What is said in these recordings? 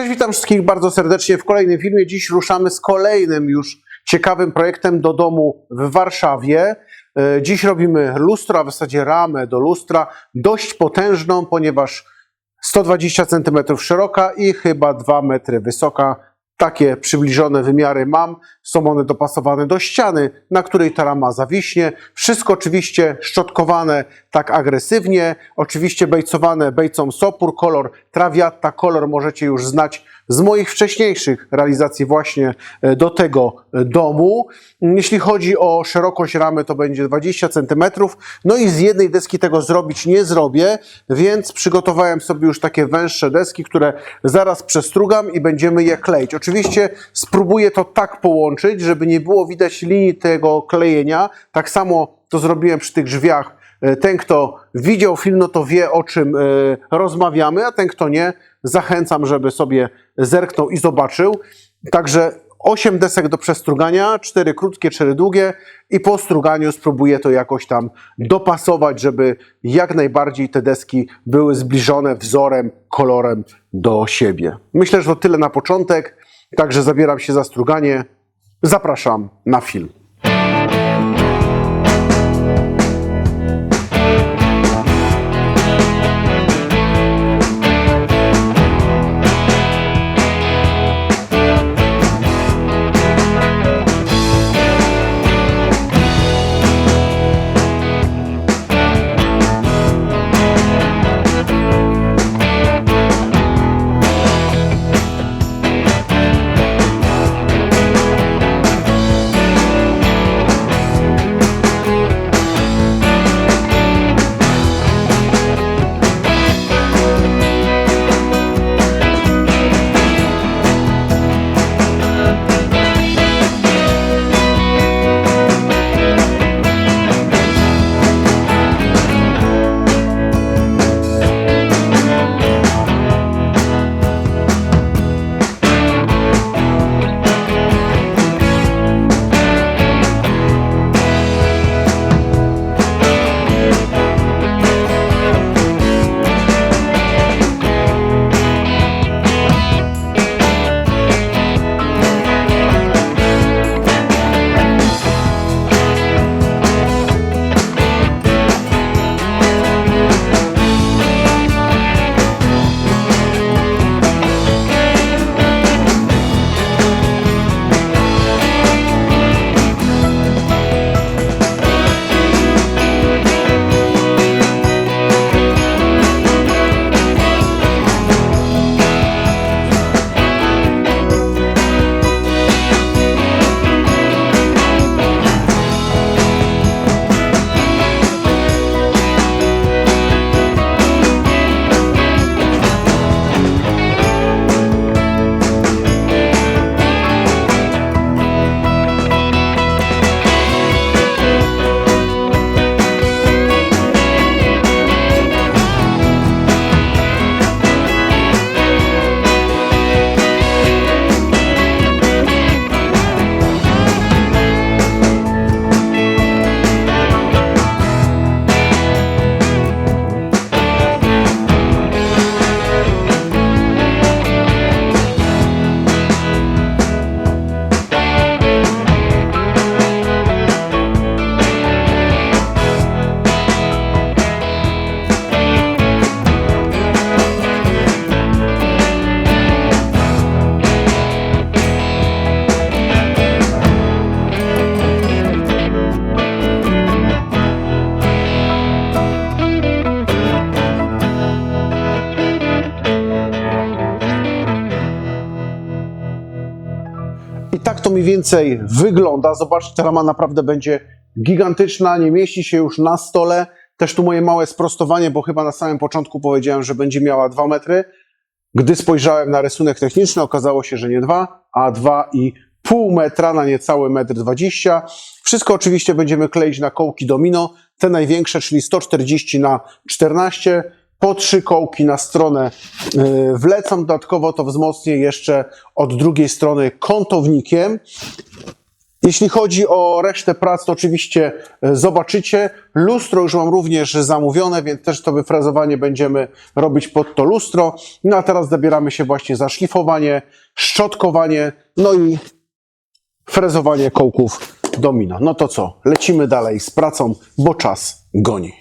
Cześć, witam wszystkich bardzo serdecznie w kolejnym filmie. Dziś ruszamy z kolejnym już ciekawym projektem do domu w Warszawie. E, Dziś robimy lustro, a w zasadzie ramę do lustra, dość potężną, ponieważ 120 cm szeroka i chyba 2 metry wysoka. Takie przybliżone wymiary mam. Są one dopasowane do ściany, na której ta rama zawiśnie. Wszystko oczywiście szczotkowane tak agresywnie. Oczywiście bejcowane bejcą Sopur, kolor Traviata. Kolor możecie już znać z moich wcześniejszych realizacji właśnie e, do tego e, domu. Jeśli chodzi o szerokość ramy, to będzie 20 cm. No i z jednej deski tego zrobić nie zrobię, więc przygotowałem sobie już takie węższe deski, które zaraz przestrugam i będziemy je kleić. Oczywiście spróbuję to tak połączyć, żeby nie było widać linii tego klejenia. Tak samo to zrobiłem przy tych drzwiach. E, Ten, kto widział film, no to wie, o czym e, rozmawiamy, a ten, kto nie, zachęcam, żeby sobie zerknął i zobaczył. Także 8 desek do przestrugania, 4 krótkie, 4 długie i po struganiu spróbuję to jakoś tam dopasować, żeby jak najbardziej te deski były zbliżone wzorem, kolorem do siebie. Myślę, że to tyle na początek, także zabieram się za struganie. Zapraszam na film. Mniej więcej wygląda. Zobaczcie, ta rama naprawdę będzie gigantyczna, nie mieści się już na stole. Też tu moje małe sprostowanie, bo chyba na samym początku powiedziałem, że będzie miała 2 metry. Gdy spojrzałem na rysunek techniczny, okazało się, że nie 2, a 2,5 metra na niecały metr 20. Wszystko oczywiście będziemy kleić na kołki domino, te największe, czyli 140 na 14 po trzy kołki na stronę yy, wlecam. Dodatkowo to wzmocnię jeszcze od drugiej strony kątownikiem. Jeśli chodzi o resztę prac, to oczywiście e, zobaczycie. Lustro już mam również zamówione, więc też to wyfrezowanie będziemy robić pod to lustro. No a teraz zabieramy się właśnie za szlifowanie, szczotkowanie, no i frezowanie kołków domino. No to co, lecimy dalej z pracą, bo czas goni.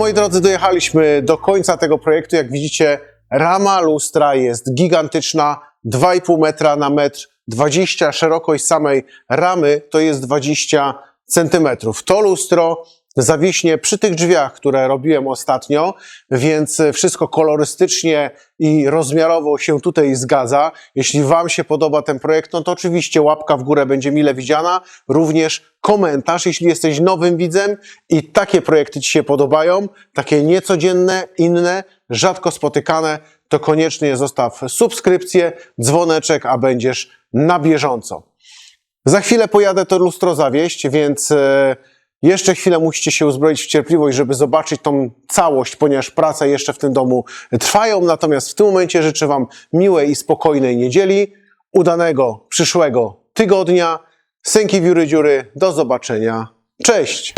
Moi drodzy, dojechaliśmy do końca tego projektu. Jak widzicie, rama lustra jest gigantyczna, 2,5 metra na metr 20, szerokość samej ramy to jest 20 centymetrów. To lustro zawiśnie przy tych drzwiach, które robiłem ostatnio, więc wszystko kolorystycznie i rozmiarowo się tutaj zgadza. Jeśli Wam się podoba ten projekt, no to oczywiście łapka w górę będzie mile widziana, również komentarz, jeśli jesteś nowym widzem i takie projekty Ci się podobają, takie niecodzienne, inne, rzadko spotykane, to koniecznie zostaw subskrypcję, dzwoneczek, a będziesz na bieżąco. Za chwilę pojadę to lustro zawieść, więc e, jeszcze chwilę musicie się uzbroić w cierpliwość, żeby zobaczyć tą całość, ponieważ prace jeszcze w tym domu trwają. Natomiast w tym momencie życzę Wam miłej i spokojnej niedzieli, udanego przyszłego tygodnia. Synki wióry dziury, do zobaczenia. Cześć!